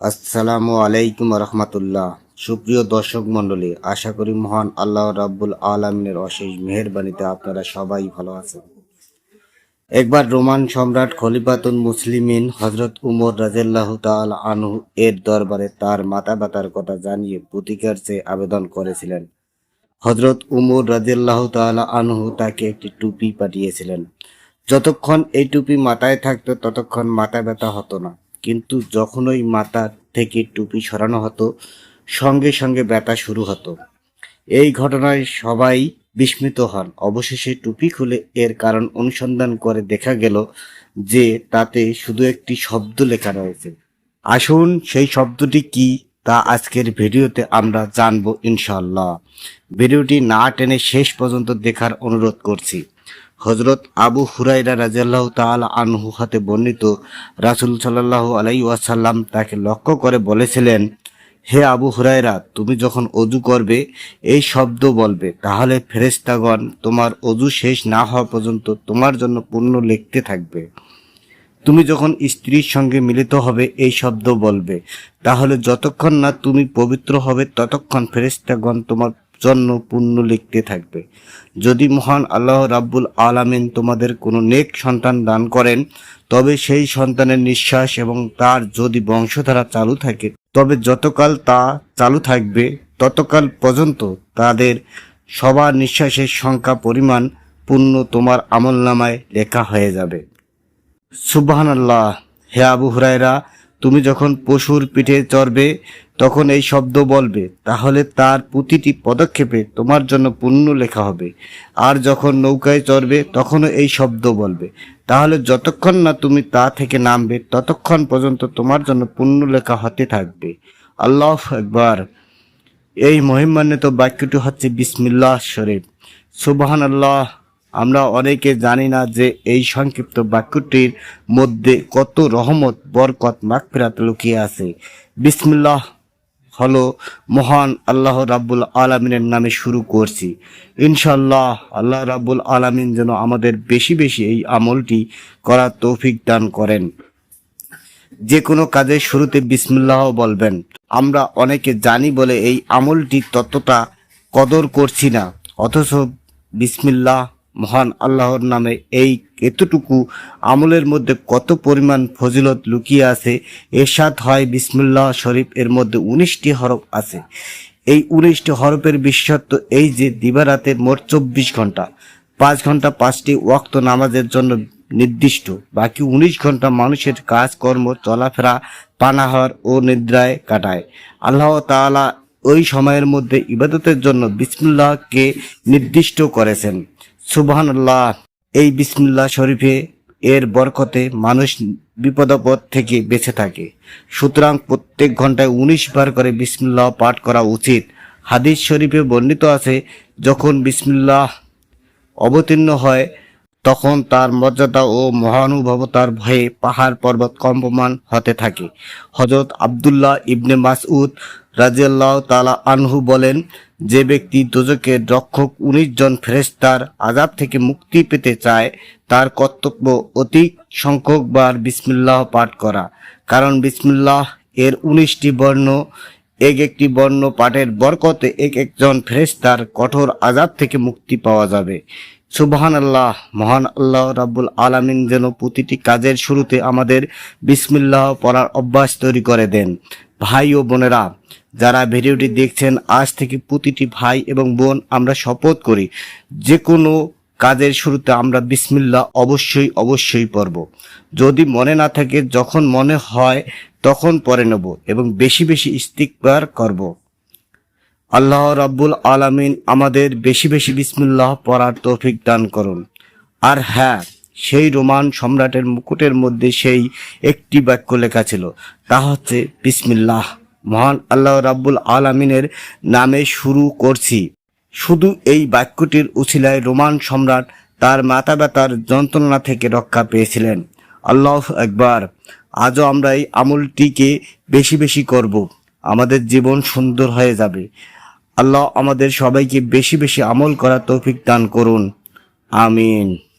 আসসালামু আলাইকুম রহমতুল্লাহ। সুপ্রিয় দর্শক মণ্ডলী, আশা করি মহান আল্লাহ রাব্বুল আলমিনের অশেষ মেহেরবানিতে আপনারা সবাই ভালো আছেন। একবার রোমান সম্রাট খলিফাতুল মুসলিমিন হজরত উমর রাজেল্লাহ তাল আনহু এর দরবারে তার মাতা ব্যথার কথা জানিয়ে প্রতিকার চেয়ে আবেদন করেছিলেন। হজরত উমর রাজেল্লাহ তাল আনহু তাকে একটি টুপি পাঠিয়েছিলেন। যতক্ষণ এই টুপি মাথায় থাকতো, ততক্ষণ মাথা ব্যথা হতো না। কিন্তু যখন ওই মাথা থেকে টুপি সরানো হতো, সঙ্গে সঙ্গে ব্যথা শুরু হতো। এই ঘটনায় সবাই বিস্মিত হন। অবশেষে টুপি খুলে এর কারণ অনুসন্ধান করে দেখা গেল যে তাতে শুধু একটি শব্দ লেখা রয়েছে। আসুন সেই শব্দটি কি তা আজকের ভিডিওতে আমরা জানব ইনশাল্লাহ ভিডিওটি না টেনে শেষ পর্যন্ত দেখার অনুরোধ করছি। হজরত আবু হুরাইরা রাজিয়াল্লাহ তাআলা আনহু হাতে বর্ণিত রাসূল সাল্লাল্লাহু আলাই ওয়াসাল্লাম তাকে লক্ষ্য করে বলেছিলেন, হে আবু হুরাইরা তুমি যখন অজু করবে, এই শব্দ বলবে। তাহলে ফেরেশতাগণ, তোমার অজু শেষ না হওয়া পর্যন্ত তোমার জন্য পুণ্য লিখতে থাকবে। তুমি যখন স্ত্রীর সঙ্গে মিলিত হবে, এই শব্দ বলবে। তাহলে যতক্ষণ না তুমি পবিত্র হবে, ততক্ষণ ফেরেশতাগণ তোমার জন্য পুণ্য লিখতে থাকবে। যদি মহান আল্লাহ রাব্বুল আলামিন তোমাদের কোনো নেক সন্তান দান করেন, তবে সেই সন্তানের নিঃশ্বাস এবং তার যদি বংশধারা চালু থাকে, তবে যতকাল তা চালু থাকবে, ততকাল পর্যন্ত তাদের সবার নিঃশ্বাসের সংখ্যা পরিমাণ পূর্ণ তোমার আমলনামায় লেখা হয়ে যাবে। সুবহান আল্লাহ হে আবু হুরায়রা তুমি যখন পশুর পিঠে চড়বে, তখন এই শব্দ বলবে, তাহলে তার প্রতিটি পদক্ষেপে তোমার জন্য পুণ্য লেখা হবে। আর যখন নৌকায় চড়বে, তখনও এই শব্দ বলবে। তাহলে যতক্ষণ না তুমি তা থেকে নামবে, ততক্ষণ পর্যন্ত তোমার জন্য পুণ্য লেখা হতে থাকবে। আল্লাহ একবার এই মহিমান্বিত বাক্যটি হচ্ছে বিসমিল্লাহ শরীফ। সুবহান আল্লাহ আমরা অনেকে জানি না যে এই সংক্ষিপ্ত বাক্যটির মধ্যে কত রহমত, বরকত, মাগফিরাত লুকিয়ে আছে। বিসমিল্লাহ হলো মহান আল্লাহ রাব্বুল আলমিনের নামে শুরু করছি। ইনশাল্লাহ আল্লাহ রাব্বুল আলমিন যেন আমাদের বেশি বেশি এই আমলটি করার তৌফিক দান করেন। যে কোনো কাজের শুরুতে বিসমিল্লাহ বলবেন। আমরা অনেকে জানি বলে এই আমলটি ততটা কদর করছি না। অথচ বিসমিল্লাহ মহান আল্লাহর নামে এই এতটুকু আমলের মধ্যে কত পরিমাণ ফজিলত লুকিয়ে আছে? এরশাদ হয় বিসমিল্লাহ শরীফ এর মধ্যে উনিশটি হরফ আছে। এই উনিশটি হরফের বিশেষত্ব এই যে দিবারাতের মোট চব্বিশ ঘণ্টা। পাঁচ ঘণ্টা পাঁচটি ওয়াক্ত নামাজের জন্য নির্দিষ্ট। বাকি উনিশ ঘণ্টা মানুষের কাজকর্ম, চলাফেরা, পানাহার ও নিদ্রায় কাটায়। আল্লাহ তাআলা ওই সময়ের মধ্যে ইবাদতের জন্য বিসমুল্লাহকে নির্দিষ্ট করেছেন। সুবহানাল্লাহ, এই বিসমুল্লাহ শরীফে এর বরকতে মানুষ বিপদাপদ থেকে বেঁচে থাকে। সুতরাং প্রত্যেক ঘন্টায় উনিশ বার করে বিসমুল্লাহ পাঠ করা উচিত। হাদিস শরীফে বর্ণিত আছে, যখন বিসমুল্লাহ অবতীর্ণ হয় তখন তার মর্যাদা ও মহানুভবতার ভয়ে পাহাড়, পর্বত, কম্পমান হতে থাকে। হজরত আবদুল্লাহ ইবনে মাসউদ রাজিয়াল্লাহ তালা আনহু বলেন, যে ব্যক্তি দোজকের রক্ষক উনিশ জন ফেরেস্তার আজাব থেকে মুক্তি পেতে চায়, তার কর্তব্য অতি সংখ্যকবার বিসমিল্লাহ পাঠ করা। কারণ বিসমিল্লাহ এর উনিশটি বর্ণ, এক একটি বর্ণ পাঠের বরকতে এক একজন ফেরেস্তার কঠোর আজাব থেকে মুক্তি পাওয়া যাবে। সুবহান আল্লাহ মহান আল্লাহ রাব্বুল আলামিন যেন প্রতিটি কাজের শুরুতে আমাদের বিসমিল্লাহ পড়ার অভ্যাস তৈরি করে দেন। ভাই ও বোনেরা, যারা ভিডিওটি দেখছেন, আজ থেকে প্রতিটি ভাই এবং বোন আমরা শপথ করি যে কোনো কাজের শুরুতে আমরা বিসমিল্লাহ অবশ্যই অবশ্যই পড়ব। যদি মনে না থাকে, যখন মনে হয়, তখন পরে নেব এবং বেশি বেশি ইস্তিকবার করব। আল্লাহ রাব্বুল আলামিন আমাদের বেশি বেশি বিসমিল্লাহ পড়ার তৌফিক দান করুন। আর হ্যাঁ সেই রোমান সম্রাটের মুকুটের মধ্যে সেই একটি বাক্য লেখা ছিল, তা হচ্ছে বিসমিল্লাহ। মহান আল্লাহ রাব্বুল আলামিনের নামে শুরু করছি। শুধু এই বাক্যটির উছিলায় রোমান সম্রাট তার মাতা ব্যথার যন্ত্রণা থেকে রক্ষা পেয়েছিলেন। আল্লাহ একবার আজও আমরা এই আমলটিকে বেশি বেশি করব। আমাদের জীবন সুন্দর হয়ে যাবে। আল্লাহ আমাদের সবাইকে বেশি বেশি আমল করার তৌফিক দান করুন। আমিন।